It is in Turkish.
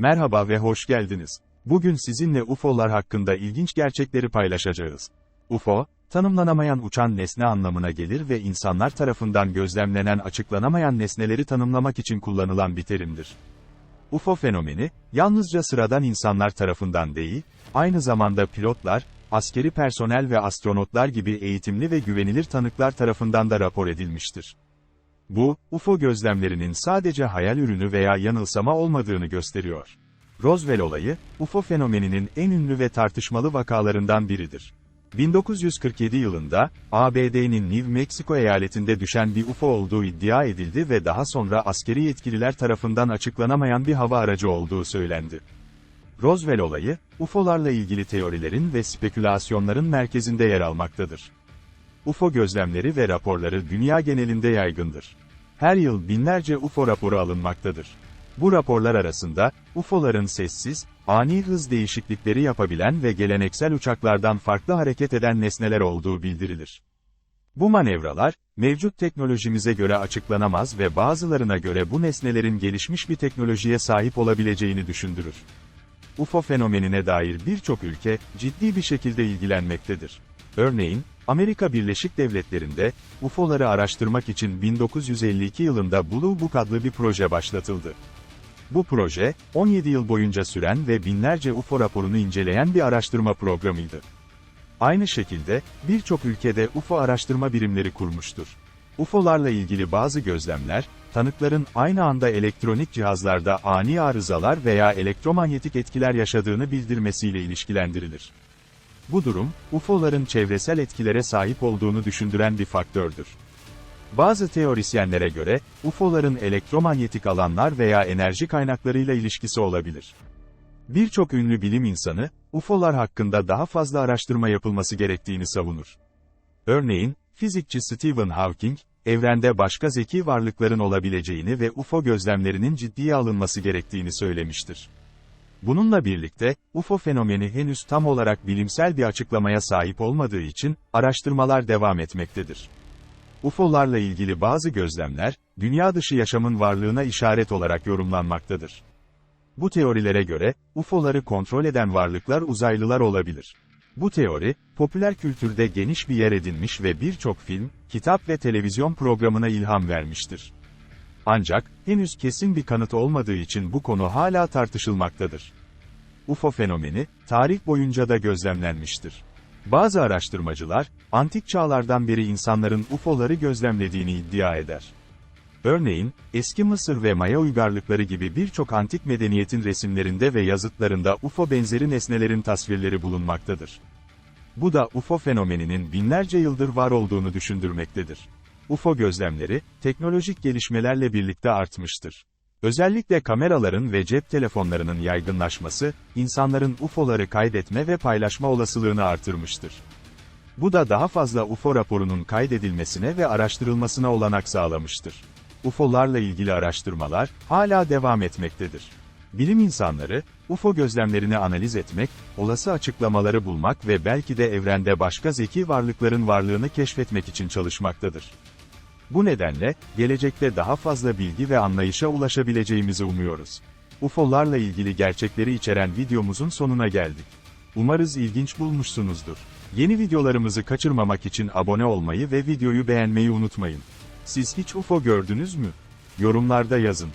Merhaba ve hoş geldiniz. Bugün sizinle UFO'lar hakkında ilginç gerçekleri paylaşacağız. UFO, tanımlanamayan uçan nesne anlamına gelir ve insanlar tarafından gözlemlenen açıklanamayan nesneleri tanımlamak için kullanılan bir terimdir. UFO fenomeni, yalnızca sıradan insanlar tarafından değil, aynı zamanda pilotlar, askeri personel ve astronotlar gibi eğitimli ve güvenilir tanıklar tarafından da rapor edilmiştir. Bu, UFO gözlemlerinin sadece hayal ürünü veya yanılsama olmadığını gösteriyor. Roswell olayı, UFO fenomeninin en ünlü ve tartışmalı vakalarından biridir. 1947 yılında, ABD'nin New Mexico eyaletinde düşen bir UFO olduğu iddia edildi ve daha sonra askeri yetkililer tarafından açıklanamayan bir hava aracı olduğu söylendi. Roswell olayı, UFO'larla ilgili teorilerin ve spekülasyonların merkezinde yer almaktadır. UFO gözlemleri ve raporları dünya genelinde yaygındır. Her yıl binlerce UFO raporu alınmaktadır. Bu raporlar arasında, UFO'ların sessiz, ani hız değişiklikleri yapabilen ve geleneksel uçaklardan farklı hareket eden nesneler olduğu bildirilir. Bu manevralar, mevcut teknolojimize göre açıklanamaz ve bazılarına göre bu nesnelerin gelişmiş bir teknolojiye sahip olabileceğini düşündürür. UFO fenomenine dair birçok ülke, ciddi bir şekilde ilgilenmektedir. Örneğin, Amerika Birleşik Devletleri'nde, UFO'ları araştırmak için 1952 yılında Blue Book adlı bir proje başlatıldı. Bu proje, 17 yıl boyunca süren ve binlerce UFO raporunu inceleyen bir araştırma programıydı. Aynı şekilde, birçok ülkede UFO araştırma birimleri kurmuştur. UFO'larla ilgili bazı gözlemler, tanıkların aynı anda elektronik cihazlarda ani arızalar veya elektromanyetik etkiler yaşadığını bildirmesiyle ilişkilendirilir. Bu durum, UFO'ların çevresel etkilere sahip olduğunu düşündüren bir faktördür. Bazı teorisyenlere göre, UFO'ların elektromanyetik alanlar veya enerji kaynaklarıyla ilişkisi olabilir. Birçok ünlü bilim insanı, UFO'lar hakkında daha fazla araştırma yapılması gerektiğini savunur. Örneğin, fizikçi Stephen Hawking, evrende başka zeki varlıkların olabileceğini ve UFO gözlemlerinin ciddiye alınması gerektiğini söylemiştir. Bununla birlikte, UFO fenomeni henüz tam olarak bilimsel bir açıklamaya sahip olmadığı için, araştırmalar devam etmektedir. UFO'larla ilgili bazı gözlemler, dünya dışı yaşamın varlığına işaret olarak yorumlanmaktadır. Bu teorilere göre, UFO'ları kontrol eden varlıklar uzaylılar olabilir. Bu teori, popüler kültürde geniş bir yer edinmiş ve birçok film, kitap ve televizyon programına ilham vermiştir. Ancak, henüz kesin bir kanıt olmadığı için bu konu hala tartışılmaktadır. UFO fenomeni, tarih boyunca da gözlemlenmiştir. Bazı araştırmacılar, antik çağlardan beri insanların UFO'ları gözlemlediğini iddia eder. Örneğin, eski Mısır ve Maya uygarlıkları gibi birçok antik medeniyetin resimlerinde ve yazıtlarında UFO benzeri nesnelerin tasvirleri bulunmaktadır. Bu da UFO fenomeninin binlerce yıldır var olduğunu düşündürmektedir. UFO gözlemleri, teknolojik gelişmelerle birlikte artmıştır. Özellikle kameraların ve cep telefonlarının yaygınlaşması, insanların UFO'ları kaydetme ve paylaşma olasılığını artırmıştır. Bu da daha fazla UFO raporunun kaydedilmesine ve araştırılmasına olanak sağlamıştır. UFO'larla ilgili araştırmalar hala devam etmektedir. Bilim insanları, UFO gözlemlerini analiz etmek, olası açıklamaları bulmak ve belki de evrende başka zeki varlıkların varlığını keşfetmek için çalışmaktadır. Bu nedenle, gelecekte daha fazla bilgi ve anlayışa ulaşabileceğimizi umuyoruz. UFO'larla ilgili gerçekleri içeren videomuzun sonuna geldik. Umarız ilginç bulmuşsunuzdur. Yeni videolarımızı kaçırmamak için abone olmayı ve videoyu beğenmeyi unutmayın. Siz hiç UFO gördünüz mü? Yorumlarda yazın.